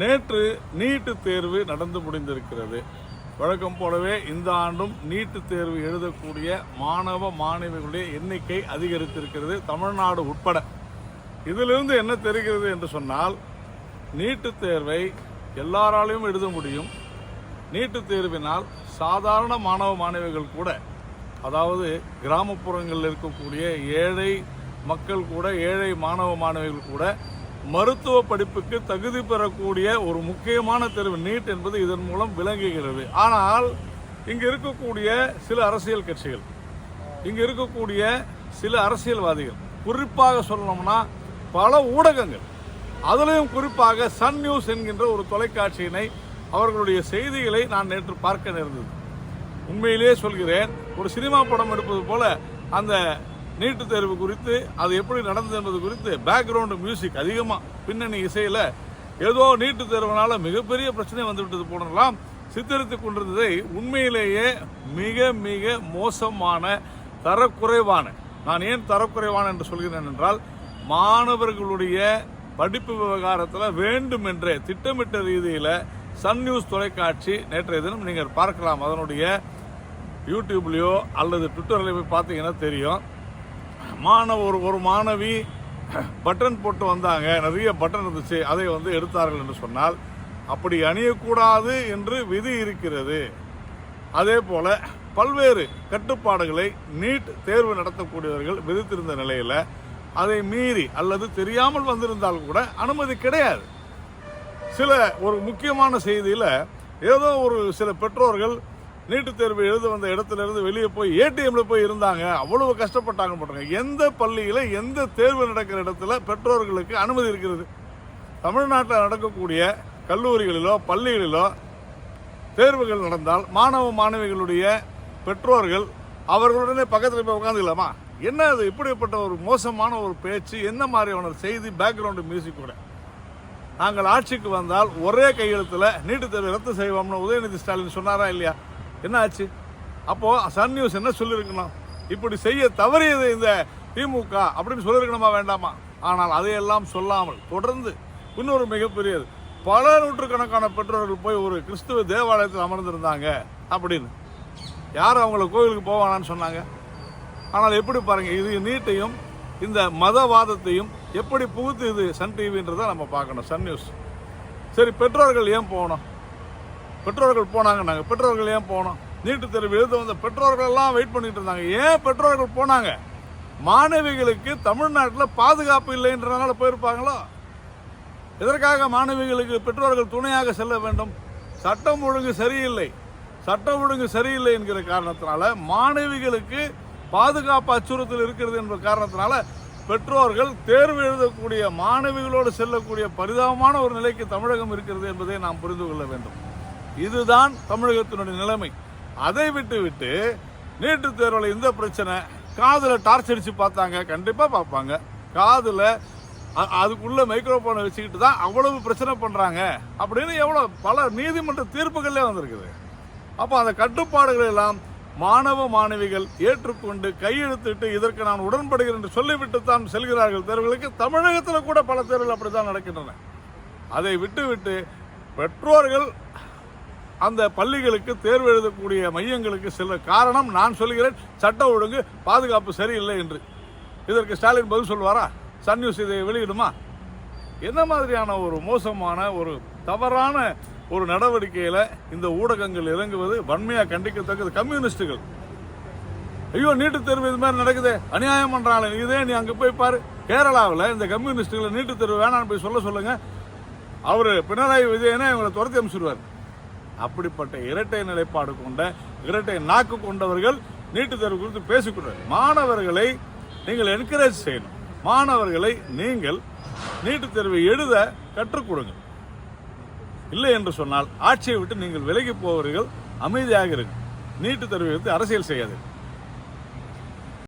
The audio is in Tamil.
நேற்று நீட்டு தேர்வு நடந்து முடிந்திருக்கிறது. வழக்கம் போலவே இந்த ஆண்டும் நீட்டு தேர்வு எழுதக்கூடிய மாணவ மாணவிகளுடைய எண்ணிக்கை அதிகரித்திருக்கிறது தமிழ்நாடு உட்பட. இதிலிருந்து என்ன தெரிகிறது என்று சொன்னால் நீட்டு தேர்வை எல்லாராலையும் எழுத முடியும். நீட்டு தேர்வினால் சாதாரண மாணவ மாணவிகள் கூட அதாவது கிராமப்புறங்களில் இருக்கக்கூடிய ஏழை மக்கள் கூட ஏழை மாணவ மாணவிகள் கூட மருத்துவ படிப்புக்கு தகுதி பெறக்கூடிய ஒரு முக்கியமான தேர்வு நீட் என்பது இதன் மூலம் விளங்குகிறது. ஆனால் இங்கு இருக்கக்கூடிய சில அரசியல் கட்சிகள் இங்கு இருக்கக்கூடிய சில அரசியல்வாதிகள் குறிப்பாக சொல்லணும்னா பல ஊடகங்கள் அதிலையும் குறிப்பாக சன் நியூஸ் என்கின்ற ஒரு தொலைக்காட்சியினை அவர்களுடைய செய்திகளை நான் நேற்று பார்க்க நேர்ந்தது. உண்மையிலேயே சொல்கிறேன் ஒரு சினிமா படம் எடுப்பது போல அந்த நீட்டு தேர்வு குறித்து அது எப்படி நடந்தது என்பது குறித்து பேக்ரவுண்டு மியூசிக் அதிகமாக பின்னணி இசையில் ஏதோ நீட்டு தேர்வுனால மிகப்பெரிய பிரச்சனை வந்துவிட்டது போனெல்லாம் சித்தரித்து கொண்டிருந்ததை உண்மையிலேயே மிக மிக மோசமான தரக்குறைவான நான் ஏன் தரக்குறைவான என்று சொல்கிறேன் என்றால் மாணவர்களுடைய படிப்பு விவகாரத்தில் வேண்டுமென்றே திட்டமிட்ட ரீதியில் சன் நியூஸ் தொலைக்காட்சி நேற்றைய தினம் நீங்கள் பார்க்கலாம். அதனுடைய யூடியூப்லேயோ அல்லது ட்விட்டரில் போய் பார்த்தீங்கன்னா தெரியும். மாணவ ஒரு ஒரு மாணவி பட்டன் போட்டு வந்தாங்க. நிறைய பட்டன் இருந்துச்சு. அதை வந்து எடுத்தார்கள் என்று சொன்னால் அப்படி அணியக்கூடாது என்று விதி இருக்கிறது. அதே போல் பல்வேறு கட்டுப்பாடுகளை நீட் தேர்வு நடத்தக்கூடியவர்கள் விதித்திருந்த நிலையில் அதை மீறி அல்லது தெரியாமல் வந்திருந்தால் கூட அனுமதி கிடையாது. சில ஒரு முக்கியமான செய்தியில் ஏதோ ஒரு சில பெற்றோர்கள் நீட்டுத் தேர்வு எழுத வந்த இடத்துல இருந்து வெளியே போய் ஏடிஎம்ல போய் இருந்தாங்க. அவ்வளவு கஷ்டப்பட்டாங்க போட்டாங்க எந்த பள்ளியில் எந்த தேர்வு நடக்கிற இடத்துல பெற்றோர்களுக்கு அனுமதி இருக்கிறது? தமிழ்நாட்டில் நடக்கக்கூடிய கல்லூரிகளிலோ பள்ளிகளிலோ தேர்வுகள் நடந்தால் மாணவ மாணவிகளுடைய பெற்றோர்கள் அவர்களுடனே பக்கத்தில் போய் உட்காந்துக்கலாமா என்ன அது? இப்படிப்பட்ட ஒரு மோசமான ஒரு பேச்சு என்ன மாதிரியான ஒரு செய்தி பேக்ரவுண்டு மியூசிக் கூட? நாங்கள் ஆட்சிக்கு வந்தால் ஒரே கையெழுத்தில் நீட்டு தேர்வு ரத்து செய்வோம்னு உதயநிதி ஸ்டாலின் சொன்னாரா இல்லையா? என்ன ஆச்சு அப்போது சன் நியூஸ் என்ன சொல்லியிருக்கணும் இப்படி செய்ய தவறியது இந்த திமுக அப்படின்னு சொல்லியிருக்கணுமா வேண்டாமா? ஆனால் அதையெல்லாம் சொல்லாமல் தொடர்ந்து இன்னொரு மிகப்பெரியது. பல நூற்றுக்கணக்கான பெற்றோர்கள் போய் ஒரு கிறிஸ்துவ தேவாலயத்தில் அமர்ந்திருந்தாங்க அப்படின்னு. யார் அவங்கள கோவிலுக்கு போவானான்னு சொன்னாங்க? ஆனால் எப்படி பாருங்கள் இது நீட்டையும் இந்த மதவாதத்தையும் எப்படி புகுத்து இது சன் டிவின்றதை நம்ம பார்க்கணும் சன் நியூஸ். சரி பெற்றோர்கள் ஏன் போகணும்? பெற்றோர்கள் போனாங்க நாங்கள் பெற்றோர்கள் ஏன் போனோம்? நீட்டு தேர்வு எழுத வந்த பெற்றோர்கள் எல்லாம் வெயிட் பண்ணிட்டு இருந்தாங்க. ஏன் பெற்றோர்கள் போனாங்க? மாணவிகளுக்கு தமிழ்நாட்டில் பாதுகாப்பு இல்லைன்றனால போயிருப்பாங்களோ? எதற்காக மாணவிகளுக்கு பெற்றோர்கள் துணையாக செல்ல வேண்டும்? சட்டம் ஒழுங்கு சரியில்லை. சட்டம் ஒழுங்கு சரியில்லை என்கிற காரணத்தினால மாணவிகளுக்கு பாதுகாப்பு அச்சுறுத்தல் இருக்கிறது என்ற காரணத்தினால பெற்றோர்கள் தேர்வு எழுதக்கூடிய மாணவிகளோடு செல்லக்கூடிய பரிதாபமான ஒரு நிலைக்கு தமிழகம் இருக்கிறது என்பதை நாம் புரிந்து கொள்ள வேண்டும். இதுதான் தமிழகத்தினுடைய நிலைமை. அதை விட்டு விட்டு நீட்டுத் தேர்வில் இந்த பிரச்சனை காதில் டார்ச் அடித்து பார்த்தாங்க கண்டிப்பாக பார்ப்பாங்க. காதில் அதுக்குள்ளே மைக்ரோஃபோனை வச்சுக்கிட்டு தான் அவ்வளவு பிரச்சனை பண்ணுறாங்க அப்படின்னு எவ்வளோ பல நீதிமன்ற தீர்ப்புகளே வந்திருக்குது. அப்போ அந்த கட்டுப்பாடுகள் எல்லாம் மாணவ மாணவிகள் ஏற்றுக்கொண்டு கையெழுத்திட்டு இதற்கு நான் உடன்படுகிறேன் என்று சொல்லிவிட்டு தான் செல்கிறார்கள். தேர்வுகளுக்கு தமிழகத்தில் கூட பல தேர்வுகள் அப்படித்தான் நடக்கின்றன. அதை விட்டுவிட்டு பெற்றோர்கள் அந்த பள்ளிகளுக்கு தேர்வு எழுதக்கூடிய மையங்களுக்கு செல்ல காரணம் நான் சொல்கிறேன். சட்ட ஒழுங்கு பாதுகாப்பு சரியில்லை என்று. இதற்கு ஸ்டாலின் பதில் சொல்வாரா? சன் நியூஸ் இதை வெளியிடுமா? என்ன மாதிரியான ஒரு மோசமான ஒரு தவறான ஒரு நடவடிக்கையில் இந்த ஊடகங்கள் இறங்குவது வன்மையாக கண்டிக்கத்தக்கது? கம்யூனிஸ்டுகள். ஐயோ நீட்டுத் தேர்வு இது மாதிரி நடக்குது. அநியாயம் பண்றாங்க இதே நீ அங்கே போய் பாரு. கேரளாவில் இந்த கம்யூனிஸ்டுகளை நீட்டுத் தேர்வு வேணாம்னு போய் சொல்ல சொல்லுங்கள் அவர் பினராயி விஜயனை இவங்களை துரத்தி அனுப்பிச்சிடுவார் அப்படிப்பட்ட இரட்டை நிலைப்பாடு கொண்ட இரட்டை நாக்கு கொண்டவர்கள் நீட்டுத் தேர்வு குறித்து பேசிக்கொண்டார் மாணவர்களை நீங்கள் என்கரேஜ் செய்யணும். மாணவர்களை நீங்கள் நீட்டுத் தேர்வை எழுத கற்றுக் கொடுங்க இல்லை என்று சொன்னால் ஆட்சியை விட்டு நீங்கள் விலகி போவீர்கள். அமைதியாக இருங்க நீட்டுத் தேர்வை அரசியல் செய்யாதீர்கள்.